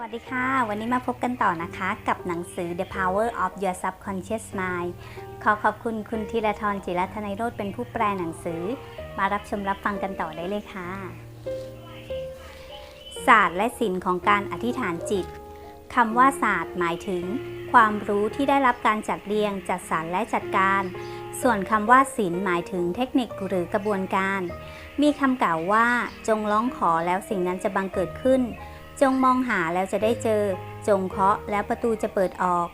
วัสดีค่ะ วันนี้มาพบกันต่อนะคะกับหนังสือ The Power of Your Subconscious Mind ขอขอบคุณคุณธีรทรจิรัตนายโรธเป็นผู้แปลหนังสือ มารับชมรับฟังกันต่อได้เลยค่ะ ศาสตร์และศิลป์ของการอธิษฐานจิตคำว่าศาสตร์หมายถึง ความรู้ที่ได้รับการจัดเรียง จัดสรรและจัดการ ส่วนคำว่าศิลป์หมายถึงเทคนิคหรือกระบวนการ มีคำกล่าวว่า จงร้องขอแล้วสิ่งนั้นจะบังเกิดขึ้น จงมองหาแล้วจะได้เจอ จงเคาะแล้วประตูจะเปิดออก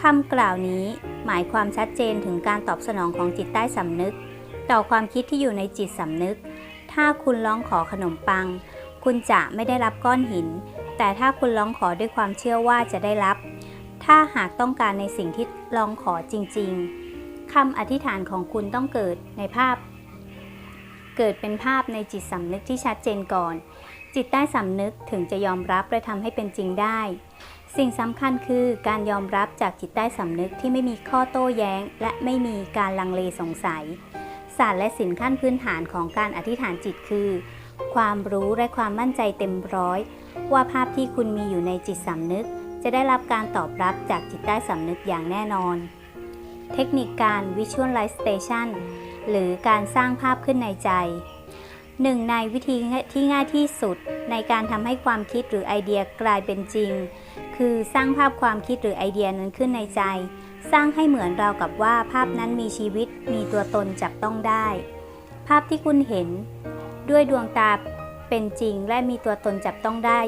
คำกล่าวนี้หมายความชัดเจนถึงการตอบสนองของจิตใต้สำนึก ต่อความคิดที่อยู่ในจิตสำนึก ถ้าคุณร้องขอขนมปัง คุณจะไม่ได้รับก้อนหิน แต่ถ้าคุณร้องขอด้วยความเชื่อว่าจะได้รับ ถ้าหากต้องการในสิ่งที่ร้องขอจริง ๆคำอธิษฐานของคุณต้องเกิดในภาพ เกิดเป็นภาพในจิตสำนึกที่ชัดเจนก่อน จิตใต้สำนึกถึงจะยอมรับและทำให้เป็นจริงได้ สิ่งสำคัญคือการยอมรับจากจิตใต้สำนึกที่ไม่มีข้อโต้แย้ง และไม่มีการลังเลสงสัยศาสตร์และศิลป์ขั้นพื้นฐานของการอธิษฐานจิตคือ ความรู้และความมั่นใจเต็มร้อย ว่าภาพที่คุณมีอยู่ในจิตสำนึก จะได้รับการตอบรับจากจิตใต้สำนึกอย่างแน่นอน เทคนิคการ Visualization หรือการสร้างภาพขึ้นในใจ หนึ่งในวิธีที่ง่ายที่สุดในการทำให้ความคิดหรือไอเดียกลายเป็นจริง คือสร้างภาพความคิดหรือไอเดียนั้นขึ้นในใจ สร้างให้เหมือนราวกับว่าภาพนั้นมีชีวิตมีตัวตนจับต้องได้ ภาพที่คุณเห็น ด้วยดวงตาเป็นจริงและมีตัวตนจับต้องได้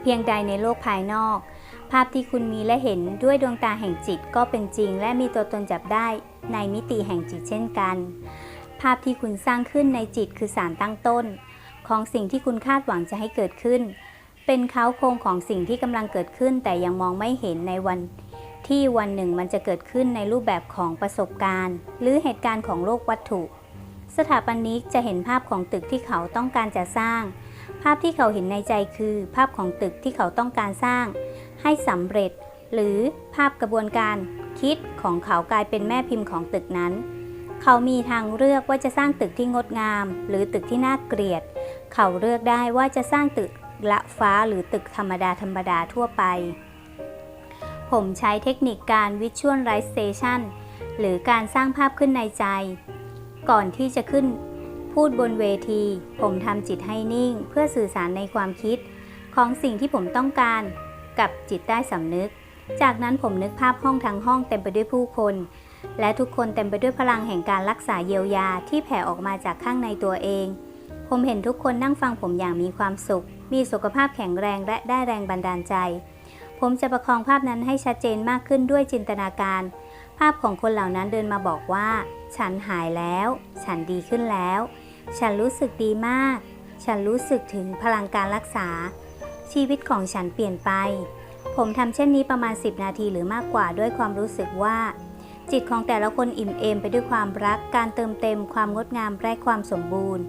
เพียงใดในโลกภายนอก ภาพที่คุณมีและเห็นด้วยดวงตาแห่งจิตก็เป็นจริง และมีตัวตนจับได้ในมิติแห่งจิตเช่นกัน ภาพที่คุณสร้างขึ้นในจิตคือสารตั้งต้น ของสิ่งที่คุณคาดหวังจะให้เกิดขึ้น เป็นเขาโครงของสิ่งที่กำลังเกิดขึ้น แต่ยังมองไม่เห็นในวัน ที่วันหนึ่งมันจะเกิดขึ้นในรูปแบบของประสบการณ์ หรือเหตุการณ์ของโลกวัตถุ สถาปนิกจะเห็นภาพของตึกที่เขาต้องการจะสร้าง ภาพที่เขาเห็นในใจคือ ภาพของตึกที่เขาต้องการสร้าง ให้สำเร็จ หรือภาพกระบวนการคิดของเขากลายเป็นแม่พิมพ์ของตึกนั้น เขามีทางเลือกว่าจะสร้างตึกที่งดงาม หรือตึกที่น่าเกลียด เขาเลือกได้ว่าจะสร้างตึกละฟ้าหรือตึกธรรมดาธรรมดาทั่วไป ผมใช้เทคนิคการ Visualization หรือการสร้างภาพขึ้นในใจ ก่อนที่จะขึ้นพูดบนเวที ผมทำจิตให้นิ่ง เพื่อสื่อสารในความคิด ของสิ่งที่ผมต้องการกับจิตใต้สำนึก จากนั้นผมนึกภาพห้องทั้งห้องเต็มไปด้วยผู้คน และทุกคนเต็มไปด้วยพลังแห่งการรักษาเยียวยาที่แผ่ออกมาจากข้างในตัวเอง ผมเห็นทุกคนนั่งฟังผมอย่างมีความสุข มีสุขภาพแข็งแรงและได้แรงบันดาลใจ ผมจะประคองภาพนั้นให้ชัดเจนมากขึ้นด้วยจินตนาการ ภาพของคนเหล่านั้นเดินมาบอกว่า ฉันหายแล้ว ฉันดีขึ้นแล้ว ฉันรู้สึกดีมาก ฉันรู้สึกถึงพลังการรักษา ชีวิตของฉันเปลี่ยนไป ผมทำเช่นนี้ประมาณ 10 นาทีหรือมากกว่าด้วยความรู้สึกว่า จิตของแต่ละคนอิ่มเอมไปด้วยความรัก การเติมเต็ม ความงดงามและความสมบูรณ์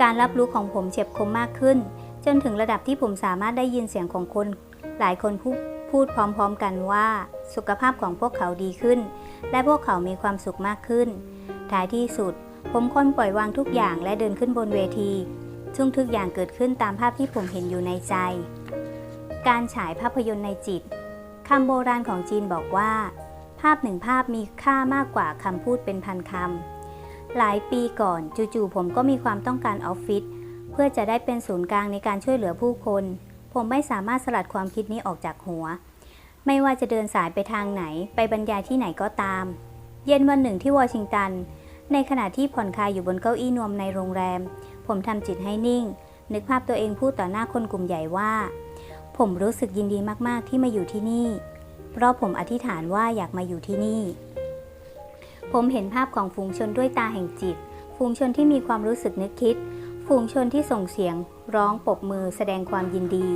การรับรู้ของผมเฉียบคมมากขึ้น จนถึงระดับที่ผมสามารถได้ยินเสียงของคน หลายคนพูดพูดพร้อมๆกันว่า สุขภาพของพวกเขาดีขึ้น และพวกเขามีความสุขมากขึ้น ท้ายที่สุด ผมค้นปล่อยวางทุกอย่างและเดินขึ้นบนเวที ซึ่งทุกอย่างเกิดขึ้นตามภาพที่ผมเห็นอยู่ในใจ การฉายภาพยนตร์ในจิตคำโบราณของจีนบอกว่า ภาพหนึ่งภาพมีค่ามากกว่าคำพูดเป็นพันคำ หลายปีก่อนจู่ๆผมก็มีความต้องการออฟฟิศเพื่อจะได้เป็นศูนย์กลางในการช่วยเหลือผู้คน ผมไม่สามารถสลัดความคิดนี้ออกจากหัว ไม่ว่าจะเดินสายไปทางไหน ไปบรรยายที่ไหนก็ตาม เย็นวันหนึ่งที่วอชิงตัน ในขณะที่ผ่อนคลายอยู่บนเก้าอี้นวมในโรงแรม ผมทำจิตให้นิ่ง นึกภาพตัวเองพูดต่อหน้าคนกลุ่มใหญ่ว่า ผมรู้สึกยินดีมากๆที่มาอยู่ที่นี่ เพราะผมอธิษฐานว่าอยากมาอยู่ที่นี่ ผมเห็นภาพของฝูงชนด้วยตาแห่งจิต ฝูงชนที่มีความรู้สึกนึกคิด ฝูงชนที่ส่งเสียง ร้องปรบมือแสดงความยินดี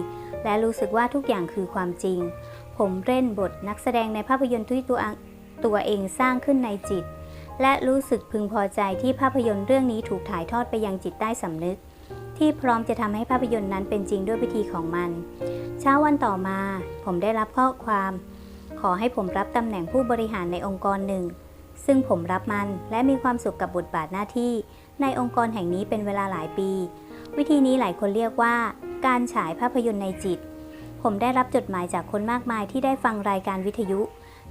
และรู้สึกว่าทุกอย่างคือความจริง ผมเล่นบทนักแสดงในภาพยนตร์ที่ตัวตัวเองสร้างขึ้นในจิต และรู้สึกพึงพอใจที่ภาพยนตร์เรื่องนี้ถูกถ่ายทอดไปยังจิตใต้สำนึก ที่พร้อมจะทำให้ภาพยนตร์นั้นเป็นจริงด้วยวิธีของมัน เช้าวันต่อมา ผมได้รับข้อความ ขอให้ผมรับตำแหน่งผู้บริหารในองค์กรหนึ่ง ซึ่งผมรับมันและมีความสุขกับบทบาทหน้าที่ ในองค์กรแห่งนี้เป็นเวลาหลายปี วิธีนี้หลายคนเรียกว่า การฉายภาพยนตร์ในจิต ผมได้รับจดหมายจากคนมากมายที่ได้ฟังรายการวิทยุ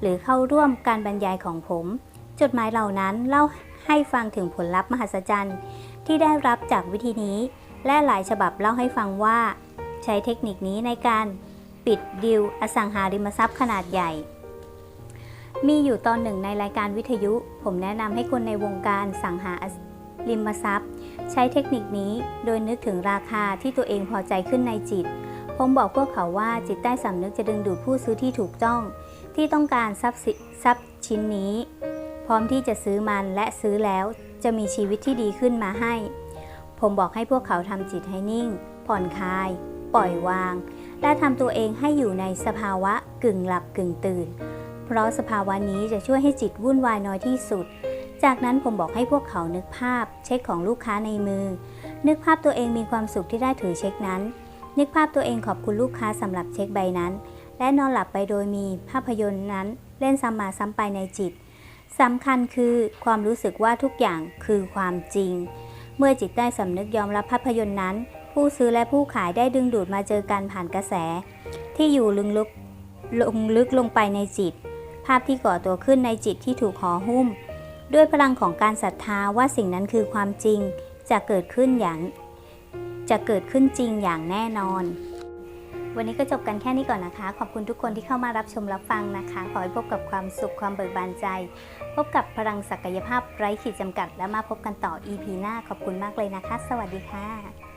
หรือเข้าร่วมการบรรยายของผม จดหมายเหล่านั้นเล่าให้ฟังถึงผลลัพธ์มหัศจรรย์ ที่ได้รับจากวิธีนี้ และหลายฉบับเล่าให้ฟังว่า ใช้เทคนิคนี้ในการ ปิดดิวอสังหาริมทรัพย์ขนาดใหญ่ มีอยู่ตอนหนึ่งในรายการวิทยุ ผมแนะนำให้คนในวงการสังหาริมทรัพย์ ใช้เทคนิคนี้โดยนึกถึงราคาที่ตัวเองพอใจขึ้นในจิต ผมบอกพวกเขาว่าจิตใต้สำนึกจะดึงดูดผู้ซื้อที่ถูกต้อง ที่ต้องการทรัพย์ทรัพย์ชิ้นนี้ พร้อมที่จะซื้อมันและซื้อแล้วจะมีชีวิตที่ดีขึ้นมาให้ ผมบอกให้พวกเขาทำจิตให้นิ่ง ผ่อนคลาย ปล่อยวาง และทำตัวเองให้อยู่ในสภาวะกึ่งหลับกึ่งตื่น เพราะสภาวะนี้จะช่วยให้จิตวุ่นวายน้อยที่สุด จากนั้นผมบอกให้พวกเขานึกภาพ เช็คของลูกค้าในมือ นึกภาพตัวเองมีความสุขที่ได้ถือเช็คนั้น นึกภาพตัวเองขอบคุณลูกค้าสำหรับเช็คใบนั้น และนอนหลับไปโดยมีภาพยนตร์นั้น เล่นซ้ำมาซ้ำไปในจิตสำคัญคือความรู้สึกว่าทุกอย่างคือความจริง เมื่อจิตใต้สำนึกยอมรับภาพยนตร์นั้น ผู้ซื้อและผู้ขายได้ดึงดูดมาเจอกันผ่านกระแส ที่อยู่ลึกลึกลงลึกลงไปในจิต ภาพที่ก่อตัวขึ้นในจิตที่ถูกห่อหุ้ม ด้วยพลังของการศรัทธาว่าสิ่งนั้นคือความจริง จะเกิดขึ้นอย่าง จะเกิดขึ้นจริงอย่างแน่นอน วันนี้ก็จบกันแค่นี้ก่อนนะคะ ขอบคุณทุกคนที่เข้ามารับชมรับฟังนะคะ ขอให้พบกับความสุขความเบิกบานใจ พบกับพลังศักยภาพไร้ขีดจำกัด แล้วมาพบกันต่อ EP หน้าขอบคุณมากเลยนะคะ สวัสดีค่ะ